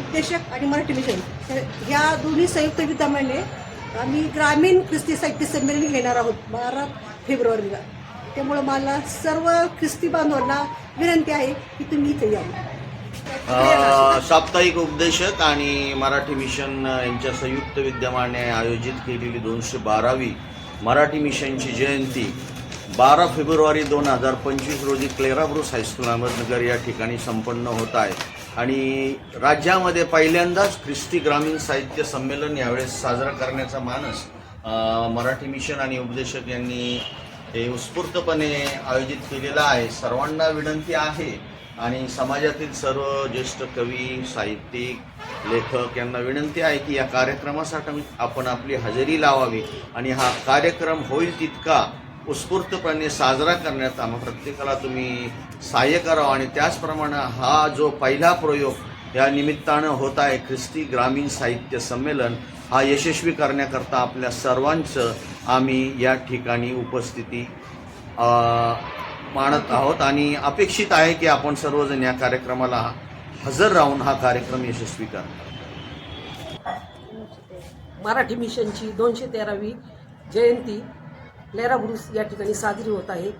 उपदेशक आणि मराठी मिशन ह्या दोन्ही संयुक्त विद्यमाने आम्ही ग्रामीण ख्रिस्ती साहित्य संमेलन घेणार आहोत बारा फेब्रुवारीला. त्यामुळं मला सर्व ख्रिस्ती बांधवांना विनंती आहे की तुम्ही इथे या. साप्ताहिक उपदेशक आणि मराठी मिशन यांच्या संयुक्त विद्यमाने आयोजित केलेली दोनशे बारावी मराठी मिशनची जयंती बारा फेब्रुवारी दोन हजार पंचवीस रोजी क्लेराब्रुस हायस्कूल अहमदनगर या ठिकाणी संपन्न होत आहे. आणि राज्यामध्ये पहिल्यांदाच ख्रिस्ती ग्रामीण साहित्य संमेलन यावेळेस साजरा करण्याचा मानस मराठी मिशन आणि उपदेशक यांनी हे उत्स्फूर्तपणे आयोजित केलेलं आहे. सर्वांना विनंती आहे आणि समाजातील सर्व ज्येष्ठ कवी साहित्यिक लेखक यांना विनंती आहे की या कार्यक्रमासाठी आपण आपली हजेरी लावावी आणि हा कार्यक्रम होईल तितका उत्स्फूर्तपणे साजरा करण्यात आम्हा प्रत्येकाला तुम्ही सहाय्य करावं आणि त्याचप्रमाणे हा जो पहिला प्रयोग या निमित्तानं होत आहे ख्रिस्ती ग्रामीण साहित्य संमेलन हा यशस्वी करण्याकरता आपल्या सर्वांचं आम्ही या ठिकाणी उपस्थिती मानत आहोत. आणि अपेक्षित आहे की आपण सर्वजण या कार्यक्रमाला हजर राहून हा कार्यक्रम यशस्वी करा मराठी मिशनची दोनशे तेरावी जयंती लेरा ब्रुस या ठिकाणी साजरी होत आहे.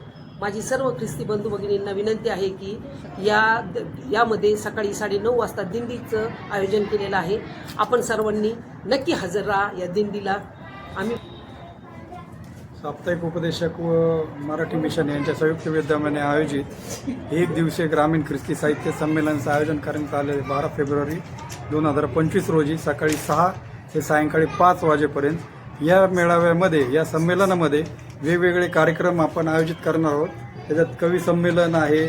माझी सर्व ख्रिस्ती बंधू भगिनींना विनंती आहे की या यामध्ये सकाळी साडेनऊ वाजता दिंडीचं आयोजन केलेलं आहे. आपण सर्वांनी नक्की हजर राहा या दिंडीला. आम्ही साप्ताहिक उपदेशक व मराठी मिशन यांच्या संयुक्त विद्यमाने आयोजित एक दिवसीय ग्रामीण ख्रिस्ती साहित्य संमेलनाचं आयोजन करण्यात आले बारा फेब्रुवारी दोन हजार पंचवीस रोजी सकाळी सहा ते सायंकाळी पाच वाजेपर्यंत या मेळाव्यामध्ये या संमेलनामध्ये वेगवेगळे कार्यक्रम आपण आयोजित करणार आहोत. त्याच्यात कवी संमेलन आहे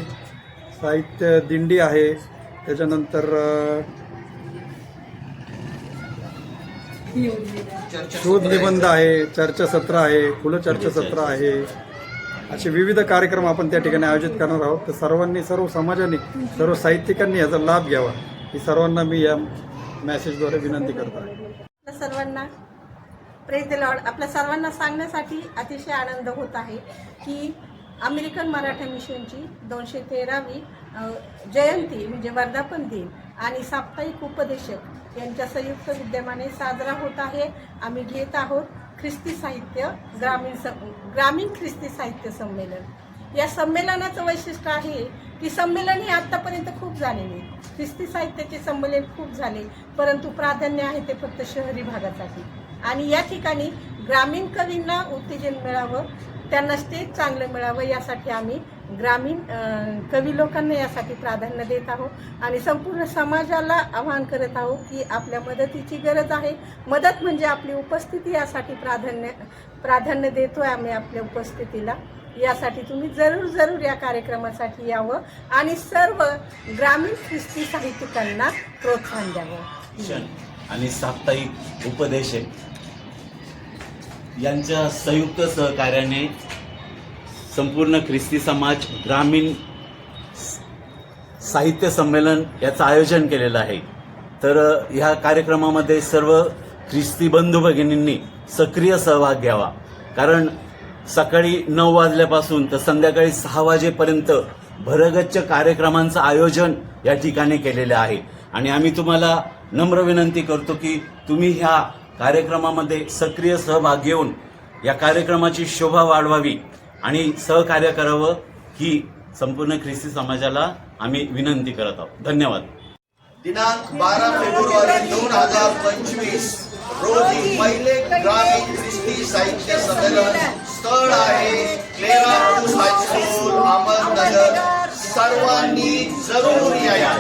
साहित्य दिंडी आहे त्याच्यानंतर शोध निबंध आहे चर्चासत्र आहे खुलं चर्चासत्र आहे. असे विविध कार्यक्रम आपण त्या ठिकाणी आयोजित करणार आहोत. तर सर्वांनी सर्व समाजाने सर्व साहित्यिकांनी याचा लाभ घ्यावा. ही सर्वांना मी या मेसेजद्वारे विनंती करतो. आहे सर्वांना प्रेज द लॉर्ड आपल्या सर्वांना सांगण्यासाठी अतिशय आनंद होत आहे की अमेरिकन मराठा मिशनची दोनशे तेरावी जयंती म्हणजे वर्धापन दिन आणि साप्ताहिक उपदेशक यांच्या संयुक्त विद्यमाने साजरा होत आहे. आम्ही घेत आहोत ख्रिस्ती साहित्य ग्रामीण स ग्रामीण ख्रिस्ती साहित्य संमेलन. या संमेलनाचं वैशिष्ट्य आहे की संमेलन हे आत्तापर्यंत खूप झालेले आहेत ख्रिस्ती साहित्याचे संमेलन खूप झाले परंतु प्राधान्य आहे ते फक्त शहरी भागासाठी. आणि या ठिकाणी ग्रामीण कवींना उत्तेजन मिळावं त्यांना स्टेज चांगलं मिळावं यासाठी आम्ही ग्रामीण कवी लोकांना यासाठी प्राधान्य देत आहोत. आणि संपूर्ण समाजाला आवाहन करत आहोत की आपल्या मदतीची गरज आहे. मदत म्हणजे आपली उपस्थिती यासाठी प्राधान्य प्राधान्य देतो आहे आम्ही आपल्या उपस्थितीला. यासाठी तुम्ही जरूर जरूर या कार्यक्रमासाठी यावं आणि सर्व ग्रामीण ख्रिस्ती साहित्यिकांना प्रोत्साहन द्यावं. आणि साप्ताहिक उपदेशक यांच्या संयुक्त सहकार्याने संपूर्ण ख्रिस्ती समाज ग्रामीण साहित्य संमेलन याचं आयोजन केलेलं आहे. तर ह्या कार्यक्रमामध्ये सर्व ख्रिस्ती बंधू भगिनींनी सक्रिय सहभाग घ्यावा. कारण सकाळी नऊ वाजल्यापासून तर संध्याकाळी सहा वाजेपर्यंत भरगच्च कार्यक्रमांचं आयोजन या ठिकाणी केलेलं आहे. आणि आम्ही तुम्हाला नम्र विनंती करतो की तुम्ही ह्या कार्यक्रमामध्ये सक्रिय सहभाग घेऊन या कार्यक्रमाची शोभा वाढवावी आणि सहकार्य करावं ही संपूर्ण ख्रिस्ती समाजाला आम्ही विनंती करत आहोत. धन्यवाद. दिनांक बारा फेब्रुवारी दोन हजार पंचवीस रोजी पहिले ग्रामीण ख्रिस्ती साहित्य संमेलन स्थळ आहे क्लेरा हायस्कूल अहमदनगर. सर्वांनी जरूर या